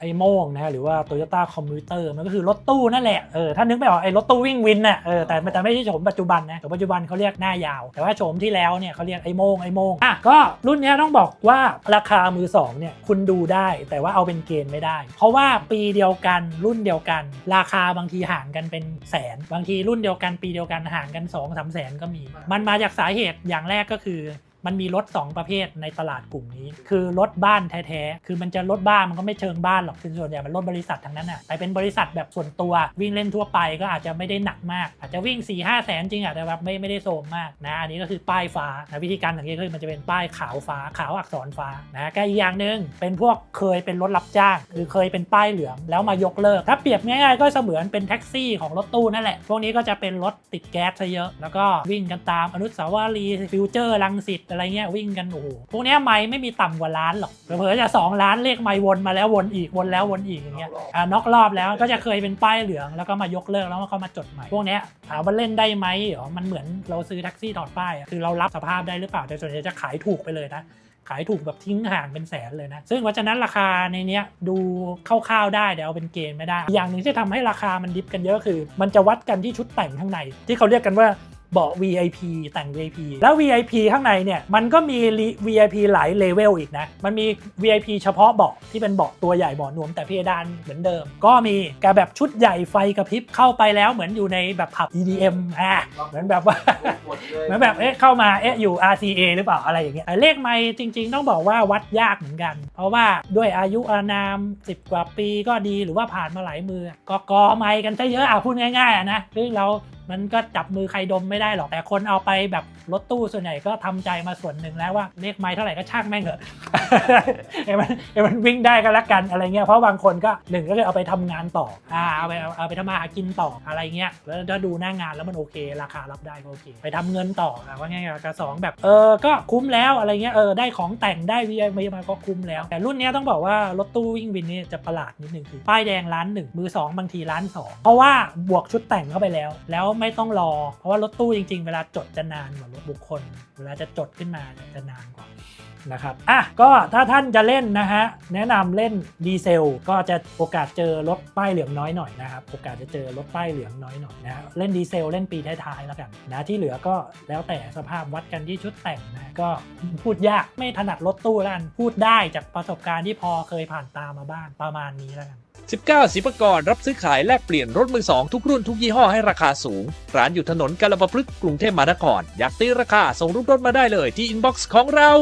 ไอ้โม่งนะฮะหรือว่า Toyota Commuter มันก็คือรถตู้นั่นแหละเออถ้านึกไม่ออกไอ้รถตู้วิ่งวินน่ะเออแต่แต่ไม่ใช่โฉมปัจจุบันนะแต่ปัจจุบันเขาเรียกหน้ายาว แต่ว่าโฉมที่แล้วเนี่ยเขาเรียกไอ้โม่งไอ้โม่งอะก็รุ่นนี้ต้องบอกว่าราคามือสองเนี่ยคุณดูได้แต่ว่าเอาเป็นเกณฑ์ไม่ได้ เพราะว่าปีเดียวกันรุ่นเดียวกัน ราคาบางทีห่างกันเป็นแสน บางทีรุ่นเดียวกันปีเดียวกันห่างกัน2องสามแสนก็มี มันมาจากสาเหตุอย่างแรกก็คือ มันมีรถ 2 ประเภทในตลาดกลุ่มนี้ คือรถบ้านแท้ๆ คือมันจะรถบ้านมันก็ไม่เชิงบ้านหรอกคือส่วนใหญ่มันรถบริษัททั้งนั้นอะแต่เป็นบริษัทแบบส่วนตัววิ่งเล่นทั่วไปก็อาจจะไม่ได้หนักมาก อาจจะวิ่ง4 5 0 0แสนจริงอะแต่แบบไม่ไม่ได้โซมมากนะอันนี้ก็คือป้ายฟ้านะวิธีการสังเกตคือมันจะเป็นป้ายขาวฟ้าขาวอักษรฟ้านะก็อีกอย่างหนึ่งเป็นพวกเคยเป็นรถรับจ้างคือเคยเป็นป้ายเหลืองแล้วมายกเลิก ถ้าเปรียบง่ายๆก็เสมือนเป็นแท็กซี่ของรถตู้นั่นแหละพวกนี้ก็จะเป็นรถติดแก๊สซะเยอะ แล้วก็วิ่งกันตามอนุสาวรีย์ฟิวเจอร์ลังสิตอะไรเงี้ยวิ่งกันโอ้โหพวกเนี้ยไม่ไม่มีต่ำกว่าล้านหรอกเผลอๆจะ2ล้านเลขไม่วนมาแล้ววนอีกวนแล้ววนอีกอย่างเงี้ยอ่านอกรอบแล้วก็จะเคยเป็นป้ายเหลืองแล้วก็มายกเลิกแล้วก็มาจดใหม่ พวกเนี้ยถามว่าเล่นได้ไหมเหรอมันเหมือนเราซื้อแท็กซี่ถอดป้ายอะคือเรารับสภาพได้หรือเปล่าแต่ส่วนใหญ่จะขายถูกไปเลยนะขายถูกแบบทิ้งห่างเป็นแสนเลยนะ ซึ่งเพราะฉะนั้นราคาในเนี้ยดูคร่าวๆได้เดี๋ยวเอาเป็นเกณฑ์ไม่ได้ อย่างหนึ่งที่ทำให้ราคามันดิฟกันเยอะคือ มันจะวัดกันที่ชุดแต่งข้างใน ที่เขาเรียกกันว่า เบาะ VIP แต่ง VIP แล้ว VIP ข้างในเนี่ยมันก็มี VIP หลายเลเวลอีกนะ มันมี VIP เฉพาะเบาะที่เป็นเบาะตัวใหญ่เบาะนวมแต่เพดานเหมือนเดิม ก็มีกับแบบชุดใหญ่ไฟกระพริบเข้าไปแล้วเหมือนอยู่ในแบบผับ EDM อะเหมือนแบบว่าเหมือนแบบเอ๊ะเข้ามาเอ๊ะอยู่ RCA หรือเปล่าอะไรอย่างเงี้ยแต่เลขไม่จริง ๆ ต้องบอกว่าวัดยากเหมือนกัน เพราะว่าด้วยอายุอานาม 10 กว่าปีก็ดีหรือว่าผ่านมาหลายมือก็กอไม่กันซะเยอะอะพูดง่ายๆอะนะซึ่งเรา มันก็จับมือใครดมไม่ได้หรอกแต่คนเอาไปแบบ รถตู้ส่วนใหญ่ก็ทำใจมาส่วนหนึ่งแล้วว่าเลขไม้เท่าไหร่ก็ช่างแม่งเถอะให้มันให้มันวิ่งได้ก็แล้วกันอะไรเงี้ยเพราะบางคนก็หนึ่งก็คือเอาไปทำงานต่ออ่าเอาไปเอาไปทำมาหากินต่ออะไรเงี้ยแล้วถ้าดูหน้างานแล้วมันโอเค ราคารับได้ก็โอเค ไปทำเงินต่ออะว่าง่ายๆกับสองแบบเออก็คุ้มแล้วอะไรเงี้ยเออได้ของแต่งได้วีไอมาก็คุ้มแล้ว แต่รุ่นเนี้ยต้องบอกว่ารถตู้วิ่งวินนี่จะประหลาดนิดนึงคือป้ายแดงล้านหนึ่งมือสองบางทีล้านสองเพราะว่าบวกชุดแต่งเข้าไปแล้ว แล้วไม่ต้องรอ เพราะว่ารถตู้จริง ๆ เวลาจดจะนานกว่ารบุคคล เวลาจะจดขึ้นมาจะนานกว่า นะครับอะก็ถ้าท่านจะเล่นนะฮะแนะนำเล่นดีเซลก็จะโอกาสเจอรถป้ายเหลืองน้อยหน่อยนะครับโอกาสจะเจอรถป้ายเหลืองน้อยหน่อยนะเล่นดีเซลเล่นปีท้ายๆแล้วกันนะที่เหลือก็แล้วแต่สภาพวัดกันที่ชุดแต่งนะก็พูดยากไม่ถนัดรถตู้แล้วกันพูดได้จากประสบการณ์ที่พอเคยผ่านตามมาบ้างประมาณนี้แล้วกัน19สิบกรรับซื้อขายแลกเปลี่ยนรถมือสองทุกรุ่นทุกยี่ห้อให้ราคาสูง ร้านอยู่ถนนกาลปพฤกษ์กรุงเทพมหานคร อยากตีราคาส่งรูปรถมาได้เลยที่อินบ็อกซ์ของเรา